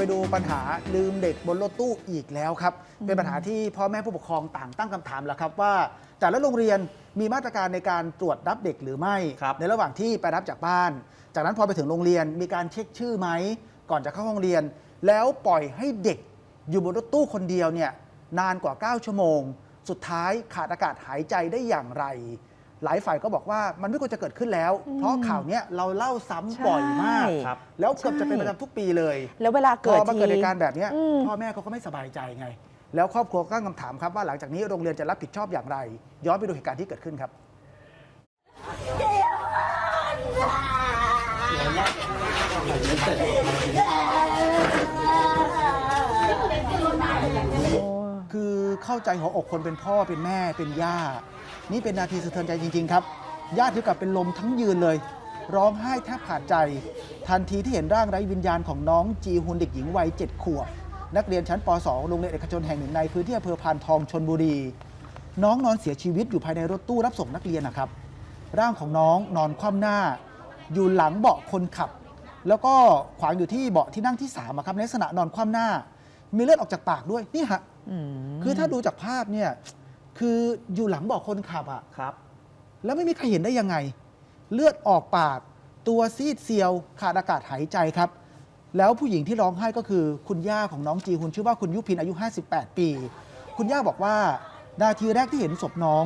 ไปดูปัญหาลืมเด็กบนรถตู้อีกแล้วครับ เป็นปัญหาที่พ่อแม่ผู้ปกครองต่างตั้งคำถามแล้วครับว่า แต่ละโรงเรียนมีมาตรการในการตรวจรับเด็กหรือไม่ครับในระหว่างที่ไปรับจากบ้าน จากนั้นพอไปถึงโรงเรียนมีการเช็คชื่อไหม ก่อนจะเข้าห้องเรียน แล้วปล่อยให้เด็กอยู่บนรถตู้คนเดียวเนี่ยนานกว่า 9 ชั่วโมง สุดท้ายขาดอากาศหายใจได้อย่างไร หลายฝ่ายก็บอกว่ามันไม่ควรจะเกิดขึ้นแล้ว เพราะข่าวเนี้ยเราเล่าซ้ำบ่อยมาก ใช่ ครับ แล้วเกือบจะเป็นประจำทุกปีเลยแล้วเวลาพเกิดอมาที เกิดเหตุการณ์แบบเนี้ยอืม พ่อแม่เขาก็ไม่สบายใจไง แล้วครอบครัวก็ตั้งคำถามครับว่าหลังจากนี้โรงเรียนจะรับผิดชอบอย่างไร ย้อนไปดูเหตุการณ์ที่เกิดขึ้นครับคือเข้าใจหัวอกคนเป็นพ่อเป็นแม่เป็นย่า นี่เป็นนาทีสะเทือนใจจริง ๆ ครับ ญาติถึงกับเป็นลมทั้งยืนเลย ร้องไห้แทบขาดใจ ทันทีที่เห็นร่างไร้วิญญาณของน้องจีฮุนเด็กหญิงวัย7ขวบ นักเรียนชั้นป .2 โรงเรียนเอกชนแห่งหนึ่งในพื้นที่อำเภอพานทองชนบุรี น้องนอนเสียชีวิตอยู่ภายในรถตู้รับส่งนักเรียนนะครับ ร่างของน้องนอนคว่ำหน้า อยู่หลังเบาะคนขับ แล้วก็ขวางอยู่ที่เบาะที่นั่งที่สามอะครับในลักษณะนอนคว่ำหน้า มีเลือดออกจากปากด้วยนี่ฮะคือถ้าดูจากภาพเนี่ย คืออยู่หลังเบาะคนขับอะครับ แล้วไม่มีใครเห็นได้ยังไง เลือดออกปาก ตัวซีดเซียว ขาดอากาศหายใจครับ แล้วผู้หญิงที่ร้องไห้ก็คือคุณย่าของน้องจีฮุนชื่อว่าคุณยุพินอายุ 58 ปี คุณย่าบอกว่านาทีแรกที่เห็นศพน้อง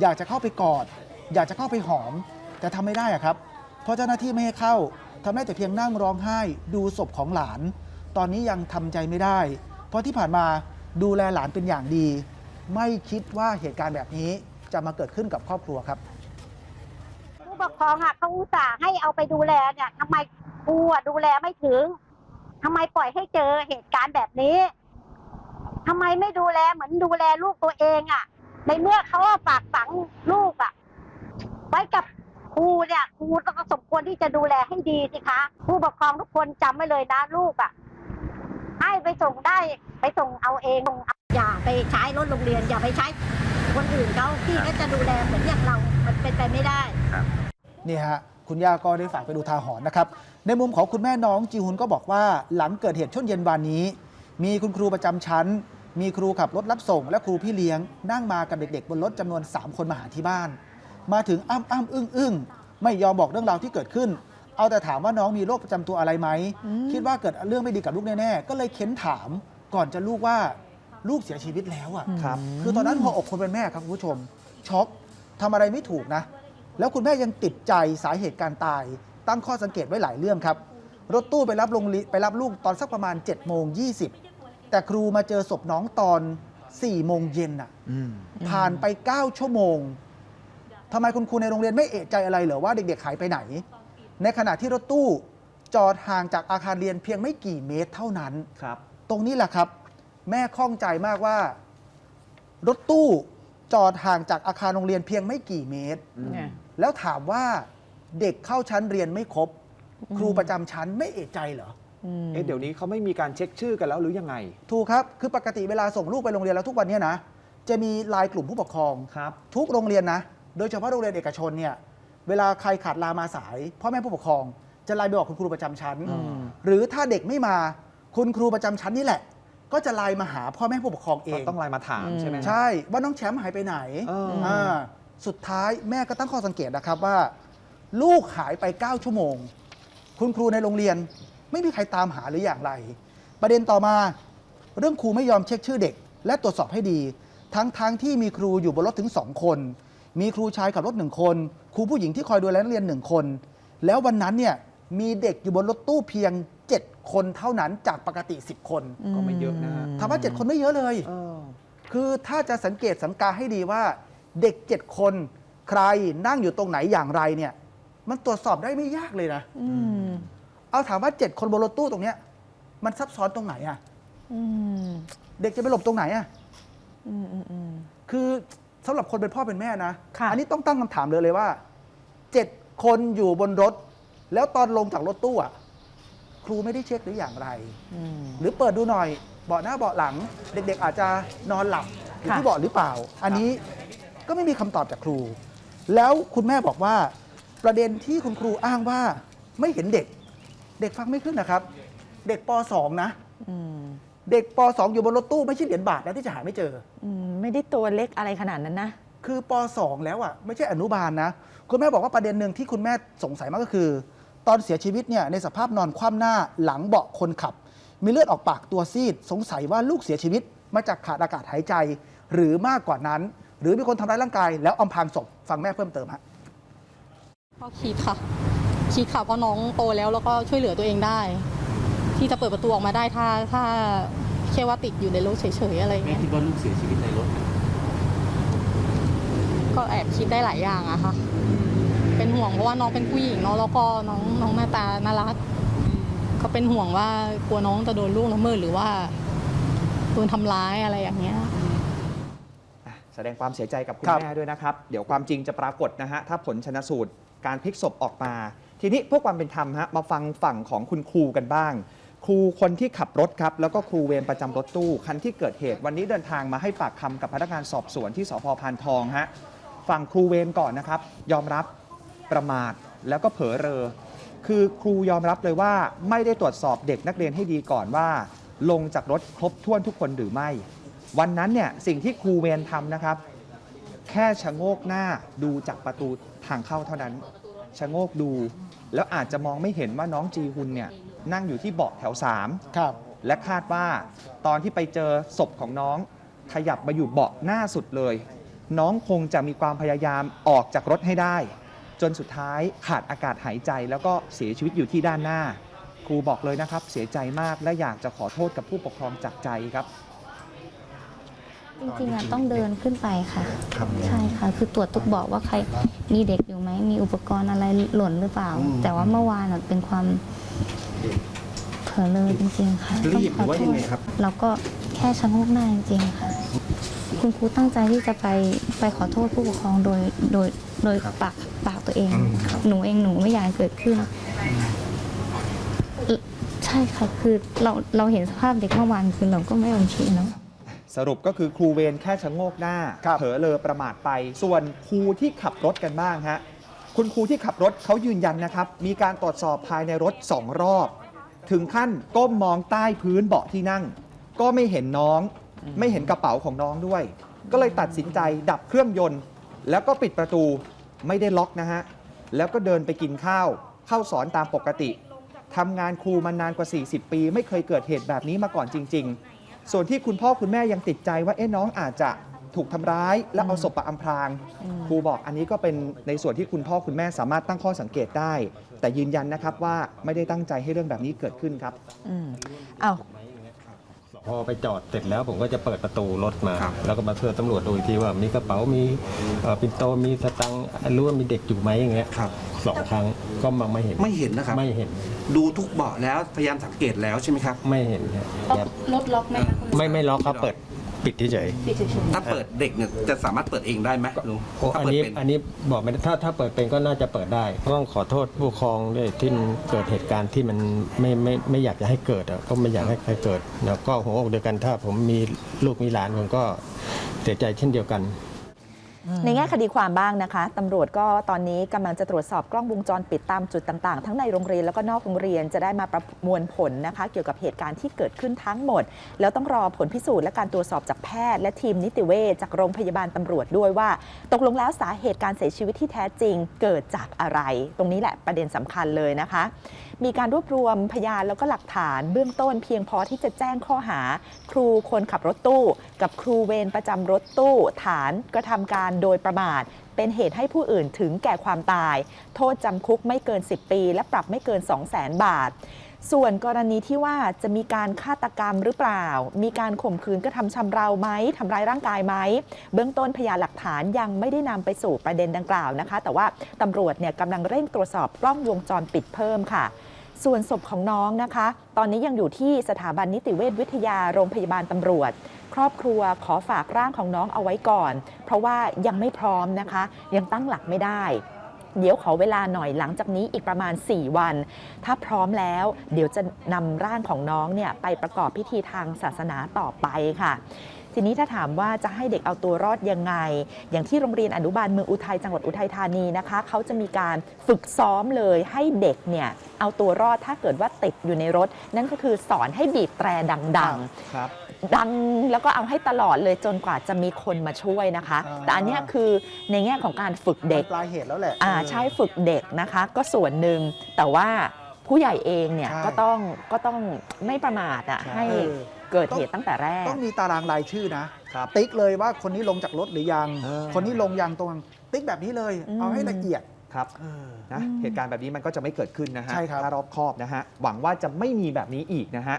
อยากจะเข้าไปกอด อยากจะเข้าไปหอม แต่ทำไม่ได้อะครับเพราะเจ้าหน้าที่ไม่ให้เข้าทำได้แต่เพียงนั่งร้องไห้ดูศพของหลาน ตอนนี้ยังทำใจไม่ได้ เพราะที่ผ่านมาดูแลหลานเป็นอย่างดี ไม่คิดว่าเหตุการณ์แบบนี้จะมาเกิดขึ้นกับครอบครัวครับ ผู้ปกครองอะเขาอุตส่าห์ให้เอาไปดูแลเนี่ยทำไมครูอะดูแลไม่ถึงทำไมปล่อยให้เจอเหตุการณ์แบบนี้ทำไมไม่ดูแลเหมือนดูแลลูกตัวเองอะ ในเมื่อเขาฝากฝังลูกอะ ไว้กับครูเนี่ยครูต้องสมควรที่จะดูแลให้ดีสิคะ ผู้ปกครองทุกคนจำไว้เลยนะลูกอะ ให้ไปส่งได้ไปส่งเอาเอง อย่าไปใช้รถโรงเรียน อย่าไปใช้คนอื่นเขาที่เขาจะดูแลเหมือนอย่างเรา มันเป็นไปไม่ได้ นี่ฮะคุณย่าก็ได้ฝากไปดูทาหรณ์นะครับ ในมุมของคุณแม่น้องจีฮุนก็บอกว่าหลังเกิดเหตุช่วงเย็นวานนี้ มีคุณครูประจำชั้น มีครูขับรถรับส่ง และครูพี่เลี้ยง นั่งมากับเด็กๆ บนรถจำนวน 3 คนมาหาที่บ้าน มาถึงอ้ำอ้ำอึ้งอึ้งไม่ยอมบอกเรื่องราวที่เกิดขึ้น เอาแต่ถามว่าน้องมีโรคประจำตัวอะไรไหมอืมคิดว่าเกิดเรื่องไม่ดีกับลูกแน่ๆก็เลยเค้นถามก่อนจะลูกว่า ลูกเสียชีวิตแล้วอะครับ คือตอนนั้นหัวอกคนเป็นแม่ครับคุณผู้ชม ช็อกทำอะไรไม่ถูกนะ แล้วคุณแม่ยังติดใจสาเหตุการตาย ตั้งข้อสังเกตไว้หลายเรื่องครับ รถตู้ไปรับลงลิไปรับลูกตอนสักประมาณ7จ็ดโมงยีแต่ครูมาเจอศพน้องตอน4ี่โมงเย็นอะอืมผ่านไป 9 ชั่วโมงทำไมคุณครูในโรงเรียนไม่เอะใจอะไรเหรอว่าเด็กๆหายไปไหน ในขณะที่รถตู้จอดห่างจากอาคารเรียนเพียงไม่กี่เมตรเท่านั้นครับ ตรงนี้แหละครับ แม่ข้องใจมากว่า รถตู้จอดห่างจากอาคารโรงเรียนเพียงไม่กี่เมตรเนี่ย แล้วถามว่าเด็กเข้าชั้นเรียนไม่ครบ ครูประจำชั้นไม่เอะใจเหรออืมเอ๊ะเดี๋ยวนี้เขาไม่มีการเช็คชื่อกันแล้วหรือยังไงถูกครับ คือปกติเวลาส่งลูกไปโรงเรียนแล้วทุกวันเนี้ยนะ จะมีไลายกลุ่มผู้ปกครอง ครับ ทุกโรงเรียนนะ โดยเฉพาะโรงเรียนเอกชนเนี่ย เวลาใครขาดลามาสายพ่อแม่ผู้ปกครอง จะไลน์ไปบอกคุณครูประจำชั้น อืม หรือถ้าเด็กไม่มาคุณครูประจำชั้นนี่แหละ ก็จะไลน์มาหาพ่อแม่ผู้ปกครองเอก็ง ต้องไลน์มาถามอืมใช่ไหมใช่ว่าน้องแชมป์หายไปไหนเอออ่าสุดท้ายแม่ก็ตั้งข้อสังเกตนะครับว่า ลูกหายไป 9 ชั่วโมง คุณครูในโรงเรียน ไม่มีใครตามหาหรืออย่างไร ประเด็นต่อมา เรื่องครูไม่ยอมเช็คชื่อเด็ก และตรวจสอบให้ดี ทั้งทั้งที่มีครูอยู่บนรถถึง 2 คน มีครูชายขับรถหนึ่งคน ครูผู้หญิงที่คอยดูแลนักเรียนหนึ่งคน แล้ววันนั้นเนี่ยมีเด็กอยู่บนรถตู้เพียง 7 คนเท่านั้นจากปกติ 10 คนก็ไม่เยอะนะฮะถามว่า 7 คนไม่เยอะเลย เออ คือถ้าจะสังเกตสังกาให้ดีว่า เด็กเจ็ดคนใครนั่งอยู่ตรงไหนอย่างไรเนี่ย มันตรวจสอบได้ไม่ยากเลยนะ อืมเอาถามว่าเจ็ดคนบนรถตู้ตรงเนี้ย มันซับซ้อนตรงไหนอะ อืมเด็กจะไปหลบตรงไหนอะ อืมอืมอืม คือสำหรับคนเป็นพ่อเป็นแม่นะ ค่ะ อันี้ต้องตั้งคำถามเลยเลยว่าเจ็ดคนอยู่บนรถ แล้วตอนลงจากรถตู้อะ ครูไม่ได้เช็คหรืออย่างไรอืมหรือเปิดดูหน่อยเบาะหน้าเบาะหลัง เด็ก ๆ อาจจะนอนหลับอยู่ค่ะที่เบาะหรือเปล่า อันนี้ก็ไม่มีคำตอบจากครู แล้วคุณแม่บอกว่า ประเด็นที่คุณครูอ้างว่าไม่เห็นเด็ก เด็กฟังไม่ขึ้นนะครับ เด็กป .2 นะอืมเด็กป .2 อยู่บนรถตู้ไม่ใช่เหรียญบาทนะที่จะหาไม่เจออืมไม่ได้ตัวเล็กอะไรขนาดนั้นนะคือป .2 แล้วอะไม่ใช่อนุบาลนะ คุณแม่บอกว่าประเด็นหนึ่งที่คุณแม่สงสัยมากก็คือ ตอนเสียชีวิตเนี่ยในสภาพนอนคว่ำหน้าหลังเบาะคนขับ มีเลือดออกปากตัวซีด สงสัยว่าลูกเสียชีวิตมาจากขาดอากาศหายใจ หรือมากกว่านั้น หรือมีคนทำร้ายร่างกาย แล้วอำพรางศพฟังแม่เพิ่มเติมฮะก็คิดค่ะ คิดค่ะเพราะน้องโตแล้วแล้วก็ช่วยเหลือตัวเองได้ ที่จะเปิดประตูออกมาได้ถ้าถ้าแค่ว่าติดอยู่ในรถเฉยๆอะไรแม่เงี้ยคิดว่าลูกเสียชีวิตในรถไหมก็แอบคิดได้หลายอย่างอะค่ะ เป็นห่วงเพราะว่าน้องเป็นผู้หญิงเนาะแล้วก็น้องน้องหน้าตาน่ารักก็เป็นห่วงว่ากลัวน้องจะโดนลูกละเมิดหรือว่าโดนทำร้ายอะไรอย่างเงี้ยอะแสดงความเสียใจกับคุณครับแม่ด้วยนะครับ เดี๋ยวความจริงจะปรากฏนะฮะ ถ้าผลชนสูตรการพลิกศพออกมา ทีนี้เพื่อความเป็นธรรมฮะ มาฟังฝั่งของคุณครูกันบ้าง ครูคนที่ขับรถครับ แล้วก็ครูเวรประจำรถตู้ คันที่เกิดเหตุวันนี้เดินทางมาให้ปากคำกับพนักงานสอบสวนที่สพพานทองฮะ ฝั่งครูเวรก่อนนะครับ ยอมรับ ประมาทแล้วก็เผลอเรอ คือครูยอมรับเลยว่าไม่ได้ตรวจสอบเด็กนักเรียนให้ดีก่อนว่า ลงจากรถครบถ้วนทุกคนหรือไม่ วันนั้นเนี่ยสิ่งที่ครูเวรทำนะครับ แค่ชะโงกหน้าดูจากประตูทางเข้าเท่านั้นชะโงกดู แล้วอาจจะมองไม่เห็นว่าน้องจีฮุนเนี่ยนั่งอยู่ที่เบาะแถว3ครับ และคาดว่าตอนที่ไปเจอศพของน้องขยับมาอยู่เบาะหน้าสุดเลย น้องคงจะมีความพยายามออกจากรถให้ได้ จนสุดท้ายขาดอากาศหายใจแล้วก็เสียชีวิตอยู่ที่ด้านหน้า ครูบอกเลยนะครับ เสียใจมากและอยากจะขอโทษกับผู้ปกครองจากใจครับ จริงๆอะต้องเดินขึ้นไปค่ะใช่ค่ะ คือตรวจทุกเบอกว่าใครมีเด็กอยู่ไหม มีอุปกรณ์อะไรหล่นหรือเปล่า แต่ว่าเมื่อวานอะเป็นความเผลอเลยจริงๆค่ะรีบหรือว่ายังไงครับ เราก็แค่ชะโงกหน้าจริงๆค่ะ คุณครูตั้งใจที่จะไปไปขอโทษผู้ปกครองโดยโดยโดยปากปากตัวเองหนูเองหนูไม่อยากให้เกิดขึ้นเอ่อใช่ค่ะคือเราเราเห็นสภาพเด็กเมื่อวานคือเราก็ไม่โอเคเนาะ สรุปก็คือครูเวรแค่ชะโงกหน้าครับเผลอเลอประมาทไป ส่วนครูที่ขับรถกันบ้างฮะ คุณครูที่ขับรถเขายืนยันนะครับ มีการตรวจสอบภายในรถสองรอบ ถึงขั้นก้มมองใต้พื้นเบาะที่นั่ง ก็ไม่เห็นน้อง ไม่เห็นกระเป๋าของน้องด้วย ก็เลยตัดสินใจดับเครื่องยนต์ แล้วก็ปิดประตูไม่ได้ล็อกนะฮะ แล้วก็เดินไปกินข้าว เข้าสอนตามปกติทำงานครูมานานกว่า 40 ปี ไม่เคยเกิดเหตุแบบนี้มาก่อนจริง ๆ ส่วนที่คุณพ่อคุณแม่ยังติดใจว่าเอ๊ะน้องอาจจะถูกทำร้าย แล้วเอาศพไปอำพราง ครูบอกอันนี้ก็เป็นในส่วนที่คุณพ่อคุณแม่สามารถตั้งข้อสังเกตได้ แต่ยืนยันนะครับว่าไม่ได้ตั้งใจให้เรื่องแบบนี้เกิดขึ้นครับอืมอ้าว พอไปจอดเสร็จแล้วผมก็จะเปิดประตูรถมาครับแล้วก็มาเพื่อตำรวจดูอีกทีว่ามีกระเป๋ามีเอ่อปินโตมีสตังค์รู้ว่ามีเด็กอยู่ไหมอย่างเงี้ยครับสองครั้งก็มาไม่เห็นไม่เห็นนะครับไม่เห็น ดูทุกเบาะแล้วพยายามสังเกตแล้วใช่ไหมครับ ไม่เห็นครับครับรถล็อกไหมคะไม่ไม่ล็อกครับเปิด ปิดเฉยปิดเฉยถ้าเปิดเด็กเนี่ยจะสามารถเปิดเองได้ไหมลุงๆโอ้ถ้าอันเปิดนี้เป็นอันนี้บอกไม่ได้ถ้าถ้าเปิดเป็นก็น่าจะเปิดได้ต้องขอโทษผู้ปกครองด้วยที่เกิดเหตุการณ์ที่มันไม่ไม่ไม่อยากจะให้เกิดอะก็ไม่อยากให้ใครเกิดแล้วก็หัวอกเดียวกันถ้าผมมีลูกมีหลานผมก็เสียใจเช่นเดียวกัน ในแง่คดีความบ้างนะคะตำรวจก็ตอนนี้กำลังจะตรวจสอบกล้องวงจรปิดตามจุดต่างๆ ทั้งในโรงเรียนแล้วก็นอกโรงเรียนจะได้มาประมวลผลนะคะ เกี่ยวกับเหตุการณ์ที่เกิดขึ้นทั้งหมด แล้วต้องรอผลพิสูจน์และการตรวจสอบจากแพทย์ และทีมนิติเวชจากโรงพยาบาลตำรวจด้วยว่า ตกลงแล้วสาเหตุการเสียชีวิตที่แท้จริงเกิดจากอะไร ตรงนี้แหละประเด็นสำคัญเลยนะคะ มีการรวบรวมพยานแล้วก็หลักฐานเบื้องต้นเพียงพอที่จะแจ้งข้อหา ครูคนขับรถตู้ กับครูเวรประจำรถตู้ ฐานกระทำการโดยประมาท เป็นเหตุให้ผู้อื่นถึงแก่ความตาย โทษจำคุกไม่เกิน 10 ปี และปรับไม่เกิน 2 0 0 0 0 0บาท ส่วนกรณีที่ว่าจะมีการฆาตกรรมหรือเปล่า มีการข่มขืนกระทำชำเราไหมทำร้ายร่างกายไหม เบื้องต้นพยานหลักฐานยังไม่ได้นำไปสู่ประเด็นดังกล่าวนะคะ แต่ว่าตำรวจเนี่ยกำลังเร่งตรวจสอบกล้องวงจรปิดเพิ่มค่ะส่วนศพของน้องนะคะ ตอนนี้ยังอยู่ที่สถาบันนิติเวชวิทยาโรงพยาบาลตำรวจ ครอบครัวขอฝากร่างของน้องเอาไว้ก่อน เพราะว่ายังไม่พร้อมนะคะ ยังตั้งหลักไม่ได้เดี๋ยวขอเวลาหน่อยหลังจากนี้อีกประมาณ 4 วัน ถ้าพร้อมแล้ว เดี๋ยวจะนำร่างของน้องเนี่ยไปประกอบพิธีทางศาสนาต่อไปค่ะ ทีนี้ถ้าถามว่าจะให้เด็กเอาตัวรอดยังไง อย่างที่โรงเรียนอนุบาลเมืองอุทัยจังหวัดอุทัยธานีนะคะเขาจะมีการฝึกซ้อมเลยให้เด็กเนี่ยเอาตัวรอดถ้าเกิดว่าติดอยู่ในรถ นั่นก็คือสอนให้บีบแตรดังๆครับ ดังแล้วก็เอาให้ตลอดเลยจนกว่าจะมีคนมาช่วยนะคะอ่าแต่อันเนี้ยคือในแง่ของการฝึกเด็กมันปลายเหตุแล้วแหละ อ่าเออใช้ฝึกเด็กนะคะก็ส่วนหนึ่งแต่ว่าผู้ใหญ่เองเนี่ยใช่ ก็ต้องก็ต้องไม่ประมาทอะใช่ให้เออ เกิดเหตุตั้งแต่แรก ต้องมีตารางรายชื่อนะ ครับติ๊กเลยว่าคนนี้ลงจากรถหรือยัง เออ คนนี้ลงยังตรงติ๊กแบบนี้เลย อืม เอาให้ละเอียด ครับเออนะอืม เหตุการณ์แบบนี้มันก็จะไม่เกิดขึ้นนะฮะใช่ครับ ถ้ารอบคอบนะฮะหวังว่าจะไม่มีแบบนี้อีกนะฮะ